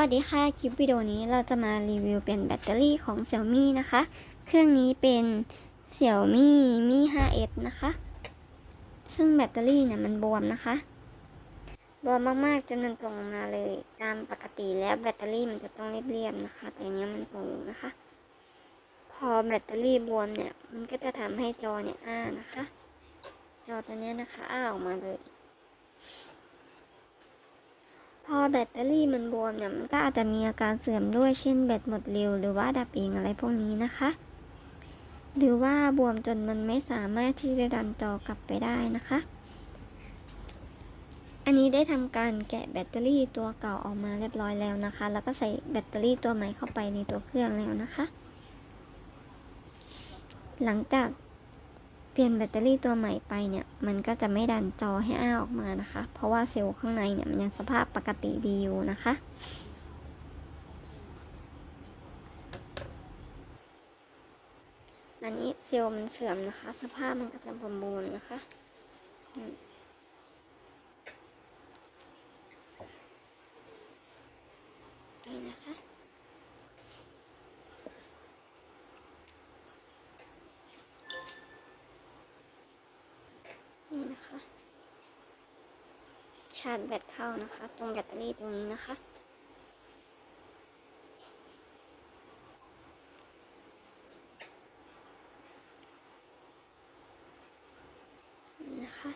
วัสดีค่ะ คลิปวิดีโอนี้เราจะมารีวิวเป็นแบตเตอรี่ของ Xiaomi นะคะ เครื่องนี้เป็น Xiaomi Mi 5S นะคะ ซึ่งแบตเตอรี่เนี่ยมันบวมนะคะ บวมมากๆจนมันโป่งมาเลย ตามปกติแล้วแบตเตอรี่มันจะต้องเรียบๆนะคะ แต่อันเนี้ยมันโป่งนะคะ พอแบตเตอรี่บวมเนี่ย มันก็จะทำให้จอเนี่ยอ้านะคะ จอตัวเนี้ยนะคะ อ้าออกมาเลย พอแบตเตอรี่มันบวมเนี่ยมันก็อาจจะมีอาการเสื่อมด้วยเช่นแบตหมดเร็วหรือว่าดับเองอะไรพวกนี้นะคะ หรือว่าบวมจนมันไม่สามารถที่จะดันจอกลับไปได้นะคะ อันนี้ได้ทำการแกะแบตเตอรี่ตัวเก่าออกมาเรียบร้อยแล้วนะคะ แล้วก็ใส่แบตเตอรี่ตัวใหม่เข้าไปในตัวเครื่องแล้วนะคะ หลังจาก เปลี่ยนแบตเตอรี่ตัวใหม่ไปเนี่ย มันก็จะไม่ดันจอให้อ้าออกมานะคะ เพราะว่าเซลล์ข้างในเนี่ยมันยังสภาพปกติดีอยู่นะคะ อันนี้เซลล์มันเสื่อมนะคะ สภาพมันก็จะประมูลนะคะนี่นะคะ นะคะ ชาร์จแบตเข้านะคะ ตรงแบตเตอรี่ตรงนี้นะคะ นี่นะคะ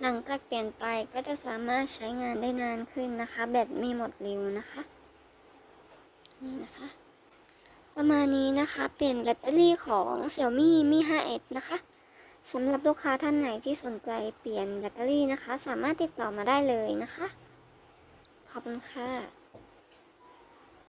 หลังจากเปลี่ยนไปก็จะสามารถใช้งานได้นานขึ้นนะคะ แบตไม่หมดเร็วนะคะ นี่นะคะประมาณนี้นะคะ เปลี่ยนแบตเตอรี่ของ Xiaomi Mi 5S นะคะ สำหรับลูกค้าท่านไหนที่สนใจเปลี่ยนแบตเตอรี่นะคะ สามารถติดต่อมาได้เลยนะคะ ขอบคุณค่ะ